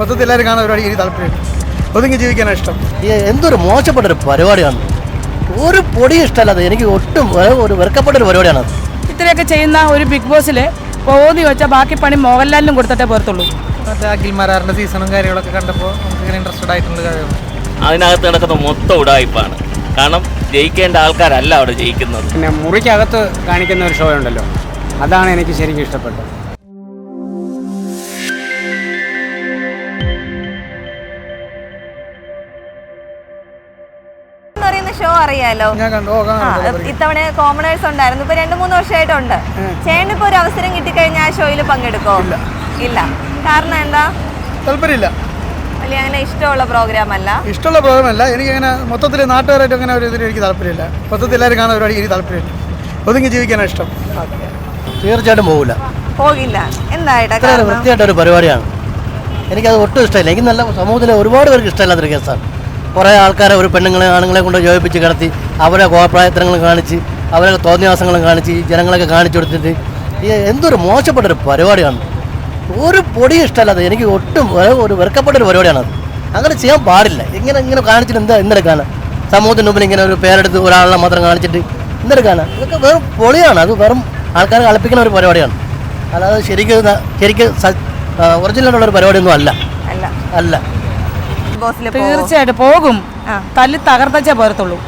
മൊത്തത്തിൽ എല്ലാവരും കാണാൻ ഒരുപാട് എനിക്ക് താല്പര്യം ഒതുങ്ങി ജീവിക്കാനാണ് ഇഷ്ടം. ഈ എന്തൊരു മോശപ്പെട്ട ഒരു പരിപാടിയാണ്. ഒരു പൊടി ഇഷ്ടമല്ലാതെ എനിക്ക് ഒട്ടും ഒരു വെറുക്കപ്പെട്ട ഒരു പരിപാടിയാണ് ഇത്രയൊക്കെ ചെയ്യുന്ന ഒരു ബിഗ് ബോസിൽ പോകുന്ന വെച്ചാൽ ബാക്കി പണി മോഹൻലാലിനും കൊടുത്തിട്ടേ പോരത്തുള്ളൂ. മറ്റേ അഖിൽ സീസണും കാര്യങ്ങളൊക്കെ കണ്ടപ്പോൾ നമുക്ക് ഇങ്ങനെ ഇൻട്രസ്റ്റഡ് ആയിട്ടുള്ള കാര്യമാണ് അതിനകത്ത് നടക്കുന്ന മൊത്തം ഉടായ്പാണ്. കാരണം ജയിക്കേണ്ട ആൾക്കാരല്ല അവിടെ ജയിക്കുന്നത്. പിന്നെ മുറിക്കകത്ത് കാണിക്കുന്ന ഒരു ഷോ ഉണ്ടല്ലോ. അതാണ് എനിക്ക് ശരിക്കും ഇഷ്ടപ്പെട്ടത്. അറിയാലോ ഇത്തവണ കോമണേഴ്സ് ഉണ്ടായിരുന്നു. ഇപ്പൊ രണ്ടു മൂന്ന് വർഷമായിട്ടുണ്ട്. ചേട്ടൻ ഇപ്പൊ ഒരു അവസരം കിട്ടിക്കഴിഞ്ഞാൽ ആ ഷോയിൽ പങ്കെടുക്കോ? ഇല്ല. കാരണം എന്താ? താല്പര്യമില്ല. വലിയ അങ്ങനെ ഇഷ്ടമുള്ള പ്രോഗ്രാം അല്ല. ഇഷ്ടമുള്ള പ്രോഗ്രാമല്ല എനിക്ക് അങ്ങനെ മൊത്തത്തിൽ നാട്ടുകാരായിട്ട് അങ്ങനെ ഒരു ഇതിന് എനിക്ക് താല്പര്യമില്ല. മൊത്തത്തിൽ എല്ലാവരും കാണാൻ ഒരുപാട് എനിക്ക് താല്പര്യമില്ല. ഒതുങ്ങി ജീവിക്കാനാണ് ഇഷ്ടം. തീർച്ചയായിട്ടും പോകില്ല. പോകില്ല എന്തായിട്ടാ വൃത്തിയായിട്ടൊരു പരിപാടിയാണ്. എനിക്കത് ഒട്ടും ഇഷ്ടമില്ല. എനിക്ക് നല്ല സമൂഹത്തിലെ ഒരുപാട് പേർക്ക് ഇഷ്ടമില്ലാത്തൊരു കേസാണ്. കുറേ ആൾക്കാരെ ഒരു പെണ്ണുങ്ങളെ ആണുങ്ങളെ കൊണ്ട് ജോയിപ്പിച്ച് കിടത്തി അവരെ കോപ്രായത്തരങ്ങളും കാണിച്ച് അവരെ തോന്നിയാസങ്ങളും കാണിച്ച് ജനങ്ങളൊക്കെ കാണിച്ചു കൊടുത്തിട്ട് ഈ എന്തൊരു മോശപ്പെട്ടൊരു പരിപാടിയാണ്. ഒരു പൊടി ഇഷ്ടമല്ലാതെ എനിക്ക് ഒട്ടും ഒരു വെറുക്കപ്പെട്ടൊരു പരിപാടിയാണ് അത്. അങ്ങനെ ചെയ്യാൻ പാടില്ല. ഇങ്ങനെ ഇങ്ങനെ കാണിച്ചിട്ട് എന്താ എന്തെടുക്കാനാ സമൂഹത്തിന് മുമ്പിൽ ഇങ്ങനെ ഒരു പേരെടുത്ത് ഒരാളെ മാത്രം കാണിച്ചിട്ട് എന്തെടുക്കാനാ ഇതൊക്കെ വെറും പൊളിയാണ്. അത് വെറും ആൾക്കാരെ കളിപ്പിക്കുന്ന ഒരു പരിപാടിയാണ്. അല്ലാതെ ശരിക്കും ശരിക്കും ഒറിജിനലുള്ള ഒരു പരിപാടിയൊന്നും അല്ല. അല്ല. അല്ല. ബോസിൽ തീർച്ചയായിട്ടും പോകും. ആ. തല്ലി തകർത്തച്ചേ പോരത്തുള്ളൂ.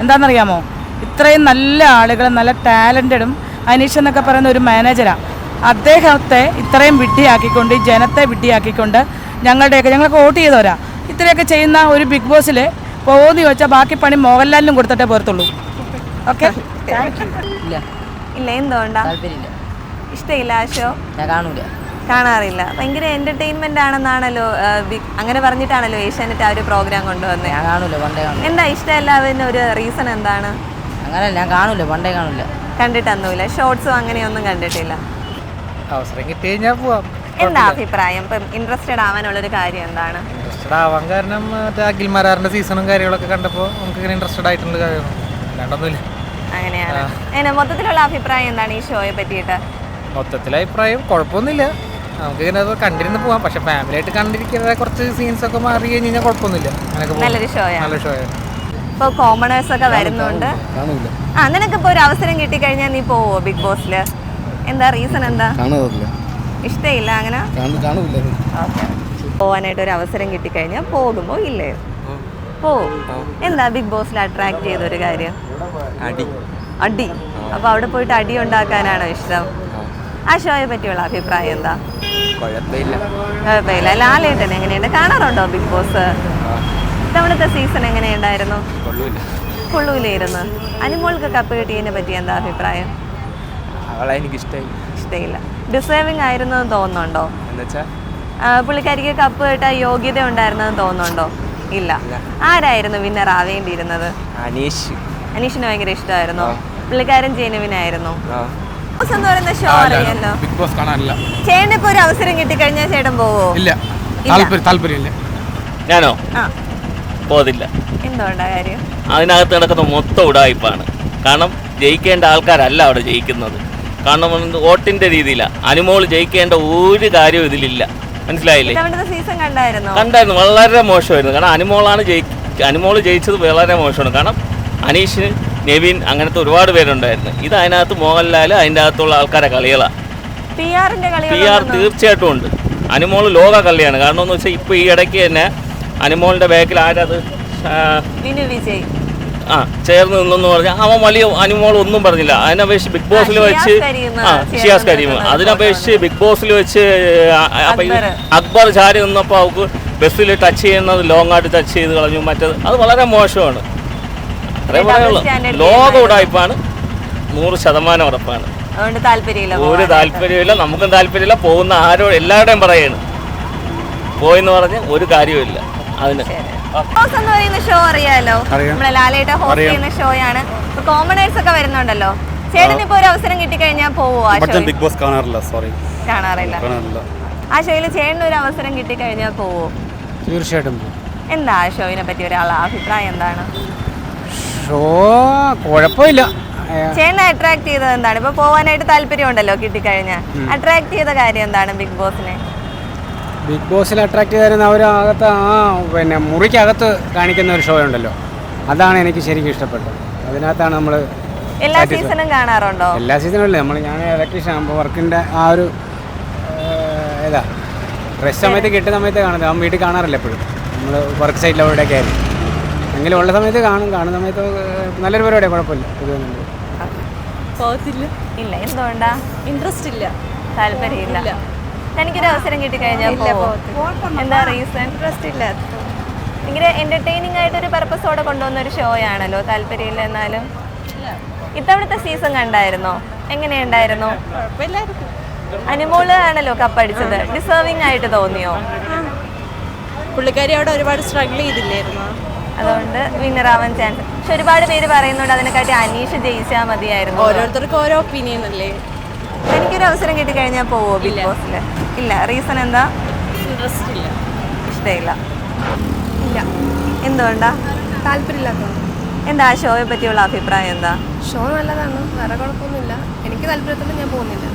എന്താണെന്നറിയാമോ? ഇത്രയും നല്ല ആളുകൾ നല്ല ടാലന്റഡും അനീഷ് എന്നൊക്കെ പറയുന്ന ഒരു മാനേജരാണ് അദ്ദേഹത്തെ ഇത്രയും വിഡ്ഢിയാക്കിക്കൊണ്ട് ഈ ജനത്തെ വിഡ്ഢിയാക്കിക്കൊണ്ട് ഞങ്ങളുടെയൊക്കെ ഞങ്ങളൊക്കെ വോട്ട് ചെയ്തവരാ. ഇത്രയൊക്കെ ചെയ്യുന്ന ഒരു ബിഗ് ബോസിൽ പോകുമെന്ന് ചോദിച്ചാൽ ബാക്കി പണി മോഹൻലാലിനും കൊടുത്തിട്ടേ പോരത്തുള്ളൂ. ഓക്കെ? ഇല്ല. എന്തുകൊണ്ടാ? ഇഷ്ടമില്ല ആശോ? ഷോ ഞാൻ കാണൂല. കാണാറില്ല. ഭയങ്കര എന്റർടൈൻമെന്റ് ആണെന്നാണല്ലോ അങ്ങനെ പറഞ്ഞിട്ടാണല്ലോ ഏഷ്യാനെറ്റ് ആ ഒരു പ്രോഗ്രാം കൊണ്ടുവന്നത് ഞാൻ കാണൂല പണ്ടേ കാണൂല. എന്താ ഇഷ്ടമല്ലാതിന് ഒരു റീസൺ എന്താണ്? അങ്ങനെ ഞാൻ കാണൂല പണ്ടേ കാണൂല. കണ്ടിട്ടൊന്നുമില്ല. ഷോർട്സും അങ്ങനെയൊന്നും കണ്ടിട്ടില്ല. അവസരം കിട്ടി കഴിഞ്ഞാൽ പോവാം. എന്താ അഭിപ്രായം? ഇപ്പം ഇൻട്രസ്റ്റഡ് ആവാനുള്ള ഒരു കാര്യം എന്താണ്? ഇൻട്രസ്റ്റഡ് ആവാൻ കാരണം അഖിൽ മരാറിന്റെ സീസണും കാര്യങ്ങളൊക്കെ കണ്ടപ്പോൾ നമുക്ക് ഇങ്ങനെ ഇൻട്രസ്റ്റഡ് ആയിട്ടുള്ള കാര്യമാണ് അല്ലാണ്ടൊന്നുമില്ല. അങ്ങനെയാണ്. അങ്ങനെ മൊത്തത്തിലുള്ള അഭിപ്രായം എന്താണ് ഈ ഷോയെ പറ്റിയിട്ട്? മൊത്തത്തിലെ അഭിപ്രായം കുഴപ്പമൊന്നുമില്ല. നമുക്ക് ഇങ്ങനെ കണ്ടിരുന്ന് പോവാം. പക്ഷെ ഫാമിലി ആയിട്ട് കണ്ടിരിക്കുന്ന കുറച്ച് സീൻസ് ഒക്കെ മാറി കഴിഞ്ഞ് കഴിഞ്ഞാൽ കുഴപ്പമൊന്നുമില്ല. നല്ലൊരു നല്ല ഷോ ആണ്. ഇപ്പോൾ കോമണേഴ്സ് ഒക്കെ വരുന്നുണ്ട്. ആ നിനക്ക് ഇപ്പോൾ ഒരു അവസരം കിട്ടി കഴിഞ്ഞാൽ നീ പോവോ ബിഗ് ബോസിൽ എന്താ റീസൺ എന്താ? ഇഷ്ടമില്ല അങ്ങനെ? പോവാനായിട്ട് ഒരു അവസരം കിട്ടി കഴിഞ്ഞാൽ പോകുമോ ഇല്ലേ? പോ. എന്താ ബിഗ് ബോസിൽ അട്രാക്ട് ചെയ്ത ഒരു കാര്യം? അടി. അടി. അപ്പൊ അവിടെ പോയിട്ട് അടി ഉണ്ടാക്കാനാണോ ഇഷ്ടം? ആ. ഷോയെ പറ്റിയുള്ള അഭിപ്രായം എന്താ? കുഴപ്പമില്ല. കുഴപ്പമില്ല. ലാലേട്ടൻ എങ്ങനെയുണ്ട്? കാണാറുണ്ടോ ബിഗ് ബോസ് ഇത്തവണത്തെ സീസൺ എങ്ങനെയുണ്ടായിരുന്നു? കൊള്ളൂല. കൊള്ളൂലായിരുന്നു. അനുമോൾക്ക് കപ്പ് കിട്ടിയതിനെ പറ്റി എന്താ അഭിപ്രായം? അവളെ എനിക്ക് ഇഷ്ടമില്ല. ഇഷ്ടമില്ല ഡിസേർവിംഗ് ആയിരുന്നു എന്ന് തോന്നുന്നുണ്ടോ? പുള്ളിക്കാരിക്ക് കപ്പ് കിട്ടാൻ യോഗ്യത ഉണ്ടായിരുന്നെന്ന് തോന്നുന്നുണ്ടോ? ഇല്ല. ആരായിരുന്നു വിന്നർ ആവേണ്ടിയിരുന്നത്? അനീഷ്. അനീഷിന് ഭയങ്കര ഇഷ്ടമായിരുന്നു. പുള്ളിക്കാരൻ ജെനുവിനായിരുന്നു. ബോസ് എന്ന് പറയുന്ന ഷോ അറിയാലോ? ബിഗ് ബോസ് കാണാനില്ല. ചേട്ടൻ ഒരു അവസരം കിട്ടിക്കഴിഞ്ഞാൽ ചേട്ടൻ പോവോ? ഇല്ല. ഇല്ല. താല്പര്യം താല്പര്യമില്ല. ഞാനോ? ആ. പോതില്ല എന്തുകൊണ്ടാ കാര്യം? അതിനകത്ത് നടക്കുന്ന മൊത്തം ഉടായ്പാണ്. കാരണം ജയിക്കേണ്ട ആൾക്കാരല്ല അവിടെ ജയിക്കുന്നത്. കാരണം വോട്ടിന്റെ രീതിയിലാണ് അനുമോൾ ജയിക്കേണ്ട ഒരു കാര്യവും ഇതിലില്ല. മനസ്സിലായില്ലേ? സീസൺ കണ്ടായിരുന്നോ? കണ്ടായിരുന്നു. വളരെ മോശമായിരുന്നു. കാരണം അനുമോളാണ് ജയി അനുമോൾ ജയിച്ചത് വളരെ മോശമാണ്. കാരണം അനീഷിന് നെവിൻ അങ്ങനത്തെ ഒരുപാട് പേരുണ്ടായിരുന്നു. ഇത് അതിനകത്ത് മോഹൻലാൽ അതിന്റെ അകത്തുള്ള ആൾക്കാരെ കളികളാണ് പി ആർ തീർച്ചയായിട്ടും ഉണ്ട്. അനുമോൾ ലോക കളിയാണ്. കാരണം എന്ന് വെച്ചാൽ ഇപ്പോൾ ഈ ഇടയ്ക്ക് തന്നെ അനുമോളിന്റെ ബാക്കിൽ ആരത് ആ, ചേർന്ന് നിന്നെന്ന് പറഞ്ഞാൽ അവൻ വലിയ അനുമോൾ ഒന്നും പറഞ്ഞില്ല. അതിനപേക്ഷിച്ച് ബിഗ് ബോസിൽ വെച്ച് ആ ഷിയാസ് കരീം. അതിനപേക്ഷിച്ച് ബിഗ് ബോസിൽ വെച്ച് അക്ബർ. ചാരി നിന്നപ്പോൾ അവൾക്ക് ബസ്സിൽ ടച്ച് ചെയ്യുന്നത് ലോങ് ആയിട്ട് ടച്ച് ചെയ്ത് കളഞ്ഞു മറ്റത്. അത് വളരെ മോശമാണ്. അത്രേ പറയുള്ളൂ. ലോക ഉടായ്പാണ്. നൂറ് ശതമാനം ഉറപ്പാണ്. അതുകൊണ്ട് താല്പര്യമില്ല ഒരു. താല്പര്യമില്ല നമുക്കും താല്പര്യമില്ല. പോകുന്ന ആരോ എല്ലാവരുടെയും പറയാണ്. പോയെന്ന് പറഞ്ഞ് ഒരു കാര്യവുമില്ല. അതിന്. ബോസ് എന്ന് പറയുന്ന ഷോ അറിയാലോ? നമ്മളെ ലാലേട്ട ഹോസ്റ്റ്. ചെയ്യുന്ന ഷോയാണ് ഇപ്പൊ കോമണേഴ്സ് ഒക്കെ വരുന്നുണ്ടല്ലോ. ചേട്ടൻ ഇപ്പൊ ഒരു അവസരം കിട്ടിക്കഴിഞ്ഞാൽ പോവോ ബിഗ് ബോസ് കാണാറില്ല സോറി കാണാറില്ല. കാണാറില്ല. ആ ഷോയിൽ ചേട്ടന് ഒരു അവസരം കിട്ടിക്കഴിഞ്ഞാൽ പോവോ? തീർച്ചയായിട്ടും. എന്താ ആ ഷോയിനെ പറ്റി ഒരാളുടെ അഭിപ്രായം എന്താണ്? ഷോ കുഴപ്പമില്ല. ചേട്ടനെ അട്രാക്ട് ചെയ്തത് എന്താണ്? ഇപ്പൊ പോവാനായിട്ട് താല്പര്യം ഉണ്ടല്ലോ കിട്ടിക്കഴിഞ്ഞാൽ അട്രാക്ട് ചെയ്ത കാര്യം എന്താണ് ബിഗ് ബോസിനെ ബിഗ് ബോസിൽ അട്രാക്ട് ചെയ്തിരുന്ന അവർ അകത്ത് ആ പിന്നെ മുറിക്കകത്ത് കാണിക്കുന്ന ഒരു ഷോ ഉണ്ടല്ലോ. അതാണ് എനിക്ക് ശരിക്കും ഇഷ്ടപ്പെട്ടത്. അതിനകത്താണ് നമ്മൾ എല്ലാ സീസണും കാണാറുണ്ടോ? എല്ലാ സീസണും അല്ലേ. നമ്മൾ ഞാൻ ഇലക്ട്രീഷ്യൻ ആകുമ്പോൾ വർക്കിന്റെ ആ ഒരു ഏതാ? റെസ്റ്റ് സമയത്ത് കിട്ടുന്ന സമയത്ത് കാണുന്നത്. അവൻ വീട്ടിൽ കാണാറില്ല എപ്പോഴും. നമ്മൾ വർക്ക് സൈറ്റിൽ അവിടെയൊക്കെ ആയിരുന്നു എങ്കിലും ഉള്ള സമയത്ത് കാണും. കാണുന്ന സമയത്ത് നല്ലൊരു പരിപാടിയാണ് കുഴപ്പമില്ല. ഇത് തന്നെ പോകത്തില്ല. ഇല്ല എന്തുകൊണ്ടാ? ഇൻട്രസ്റ്റ് ഇല്ല. താല്പര്യമില്ല. എനിക്കൊരു അവസരം കിട്ടിക്കഴിഞ്ഞാൽ എന്താ റീസൺ ഇൻട്രസ്റ്റ് ഇല്ല. ഭയങ്കര എന്റർടൈനിങ് ആയിട്ട് ഒരു പർപ്പസോടെ കൊണ്ടുവന്ന ഒരു ഷോ ആണല്ലോ താല്പര്യമില്ല എന്നാലും. ഇത്തവണത്തെ സീസൺ കണ്ടായിരുന്നോ? എങ്ങനെയുണ്ടായിരുന്നു? അനുമോൾ ആണല്ലോ കപ്പടിച്ചത് ഡിസേർവിംഗ് ആയിട്ട് തോന്നിയോ? പുള്ളിക്കാരി അവിടെ ഒരുപാട് സ്ട്രഗിൾ ചെയ്തില്ലായിരുന്നു? അതുകൊണ്ട് വിന്നർ ആവാൻ ചാൻസ് പക്ഷെ ഒരുപാട് പേര് പറയുന്നുണ്ട് അതിനെക്കാട്ടി അനീഷ് ജയിച്ചാൽ മതിയായിരുന്നു. ഓരോരുത്തർക്കും ഓരോ ഒപ്പീനിയൻ അല്ലേ? എനിക്കൊരു അവസരം കിട്ടിക്കഴിഞ്ഞാൽ പോവോ ബിഗ് ബോസിൽ ഇല്ല. റീസൺ എന്താ? ഇൻട്രസ്റ്റ് ഇല്ല. ഇഷ്ടമില്ല ഇല്ല. എന്തുകൊണ്ടാ? താല്പര്യമില്ലാത്ത എന്താ ആ ഷോയെ പറ്റിയുള്ള അഭിപ്രായം എന്താ? ഷോ നല്ലതാണ്. വേറെ കുഴപ്പമൊന്നുമില്ല. എനിക്ക് താല്പര്യത്തിൽ ഞാൻ പോകുന്നില്ല.